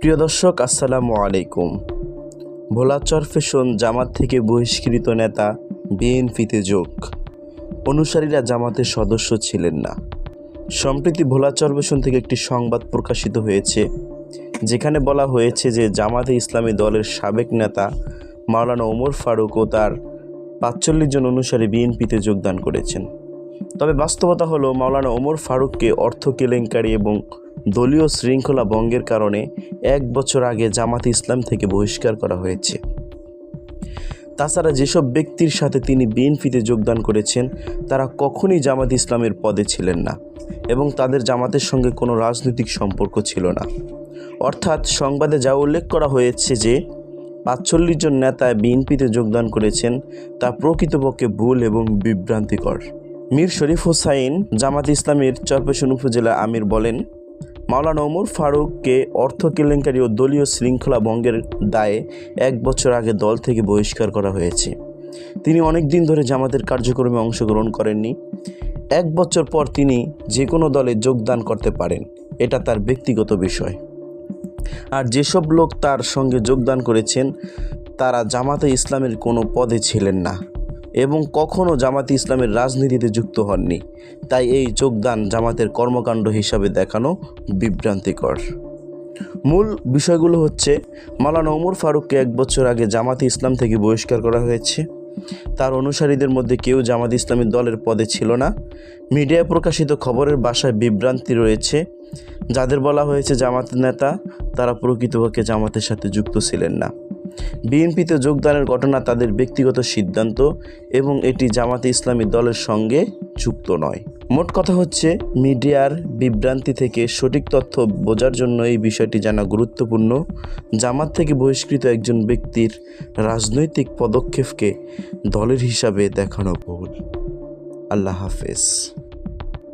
প্রিয় দর্শক, আসসালামু আলাইকুম। ভোলাচর ফ্যাশন জামাত থেকে বহিষ্কৃত নেতা বিএনপিতে যোগ। অনুসারীরা জামাতের সদস্য ছিলেন না। সম্প্রতি ভোলাচর ফ্যাশন থেকে একটি সংবাদ প্রকাশিত হয়েছে, যেখানে বলা হয়েছে যে জামাতে ইসলামী দলের সাবেক নেতা মাওলানা ওমর ফারুক ও তার পাঁচচল্লিশ জন অনুসারী বিএনপিতে যোগদান করেছেন। তবে বাস্তবতা হলো, মাওলানা ওমর ফারুককে অর্থ কেলেঙ্কারি এবং দলীয় শৃঙ্খলা ভঙ্গের কারণে এক বছর আগে জামাত ইসলাম থেকে বহিষ্কার করা হয়েছে। তাছাড়া যেসব ব্যক্তির সাথে তিনি বিএনপিতে যোগদান করেছেন, তারা কখনই জামাত ইসলামের পদে ছিলেন না এবং তাদের জামাতের সঙ্গে কোনো রাজনৈতিক সম্পর্ক ছিল না। অর্থাৎ সংবাদে যা উল্লেখ করা হয়েছে যে, পাঁচচল্লিশ জন নেতা বিএনপিতে যোগদান করেছেন, তা প্রকৃতপক্ষে ভুল এবং বিভ্রান্তিকর। মীর শরীফ হোসাইন জামাত ইসলামের চরপেশন উপজেলা আমির বলেন মাওলানা ওমর ফারুককে অর্থ কেলেঙ্কারি ও দলীয় শৃঙ্খলা ভঙ্গের দায়ে এক বছর আগে দল থেকে বহিষ্কার করা হয়েছে। তিনি অনেক দিন ধরে জামাতের কার্যক্রমে অংশগ্রহণ করেননি। এক বছর পর তিনি যে কোনো দলে যোগদান করতে পারেন, এটা তার ব্যক্তিগত বিষয়। আর যেসব লোক তার সঙ্গে যোগদান করেছেন, তারা জামাতে ইসলামের কোনো পদে ছিলেন না। এবং কখনও জামাতে ইসলামের রাজনীতিতে যুক্ত হননি। তাই এই যোগদান জামাতের কর্মকাণ্ড হিসাবে দেখানো বিভ্রান্তিকর। মূল বিষয়গুলো হচ্ছে মালানা ওমর ফারুককে এক বছর আগে জামাতে ইসলাম থেকে বহিষ্কার করা হয়েছে। তার অনুসারীদের মধ্যে কেউ জামাত ইসলামী দলের পদে ছিল না। মিডিয়ায় প্রকাশিত খবরের বাসায় বিভ্রান্তি রয়েছে। যাদের বলা হয়েছে জামাত নেতা, তারা প্রকৃতপক্ষে জামাতের সাথে যুক্ত ছিলেন না। বিএনপিতে যোগদানের ঘটনা তাদের ব্যক্তিগত সিদ্ধান্ত এবং এটি জামাতে ইসলামী দলের সঙ্গে যুক্ত নয়। মোট কথা হচ্ছে, মিডিয়ার বিভ্রান্তি থেকে সঠিক তথ্য বোঝার জন্য এই বিষয়টি জানা গুরুত্বপূর্ণ। জামাত থেকে বহিষ্কৃত একজন ব্যক্তির রাজনৈতিক পদক্ষেপকে দলের হিসাবে দেখানো ভুল। আল্লাহ হাফেজ।